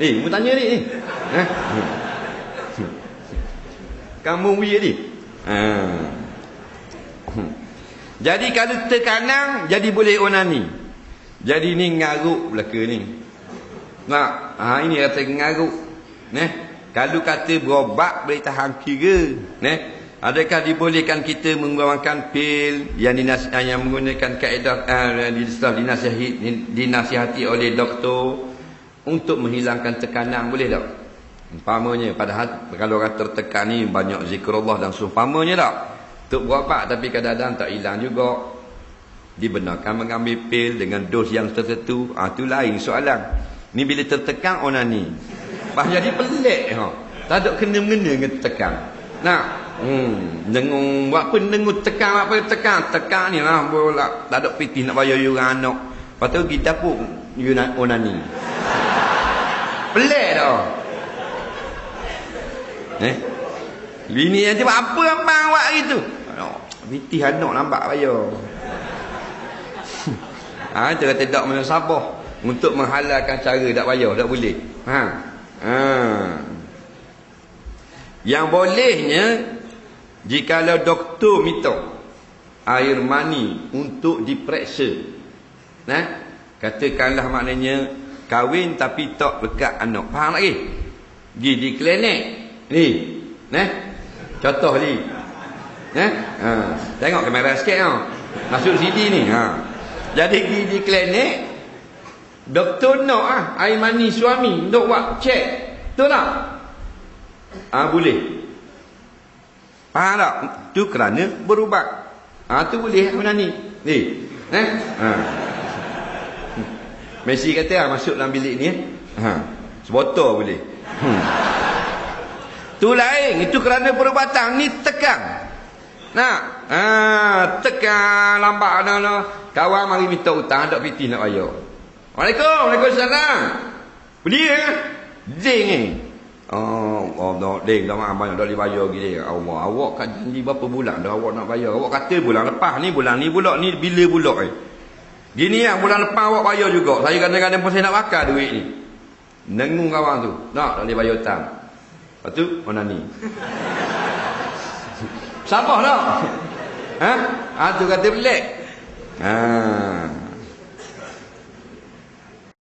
Eh, mu tanya ni. ni. Ha? Kamu weird ni. Ha. Jadi kalau terkanang jadi boleh onani. Jadi ni ngaruk belaka ni. Nak, ha ini kata ngaruk. Neh, kalau kata berobat boleh tahan kira, neh. Adakah dibolehkan kita menggunakan pil yang dinas yang menggunakan kaedah uh, dinasihati dinasihati oleh doktor untuk menghilangkan tekanan boleh tak? Umpamanya padahal kalau orang tertekan ni banyak zikrullah dan seumpamanya tak? Untuk berobat tapi kadang-kadang tak hilang juga. Dibenarkan mengambil pil dengan dos yang tertentu. Ah tu lain soalan. Ni bila tertekan onani. Bah jadi pelik ha. Tak ada kena-mengena dengan tekan. Nah, hmm, dengung buat apa dengung tekan apa tekan, tekan ni lah bola. Tak ada piti nak bayar yuran anak. Tu kita pun yuran onani. Pelik dah. Eh? Bini yang tiba apa abang awak gitu? Piti anak nampak bayar. ha, dia kata tak mana sabar untuk menghalalkan cara tak bayar, tak boleh. Ha. Ha. Yang bolehnya jikalau doktor minta air mani untuk diperiksa. Nah, katakanlah maknanya kahwin tapi tak dekat anak. Faham lagi? Pergi di klinik. Ni. Nah. Contoh ni. Nah. Ha. Tengok kamera sikit tau. Masuk sini ni. Ha. Jadi pergi di klinik doktor nak ah air mani suami nak buat cek. Betul tak? Ah ha, boleh. Faham tak? Tu kerana berubat. Ah ha, tu boleh mana ni? Ni. Eh? Ha. Messi kata ah masuk dalam bilik ni eh. Ha. Sebotol boleh. Hmm. Tu lain, itu kerana perubatan ni tekan. Nah, ha, tekan lambat dah lah. Kawan mari minta hutang tak piti nak bayar. Waalaikumsalam. Waalaikumsalam. Beli eh? Ding ni. Oh, oh dah ding dah mak banyak dah dibayar gini. Allah, awak kat janji berapa bulan dah awak nak bayar? Awak kata bulan lepas ni bulan ni bulan ni bila bulan eh? Gini yang bulan lepas awak bayar juga. Saya kadang-kadang pun saya nak bakar duit ni. Nengung kawan tu. Nak tak boleh bayar hutang. Lepas tu, mana ni? Sabar tak? Ha? Ha tu kata pelik. Ha.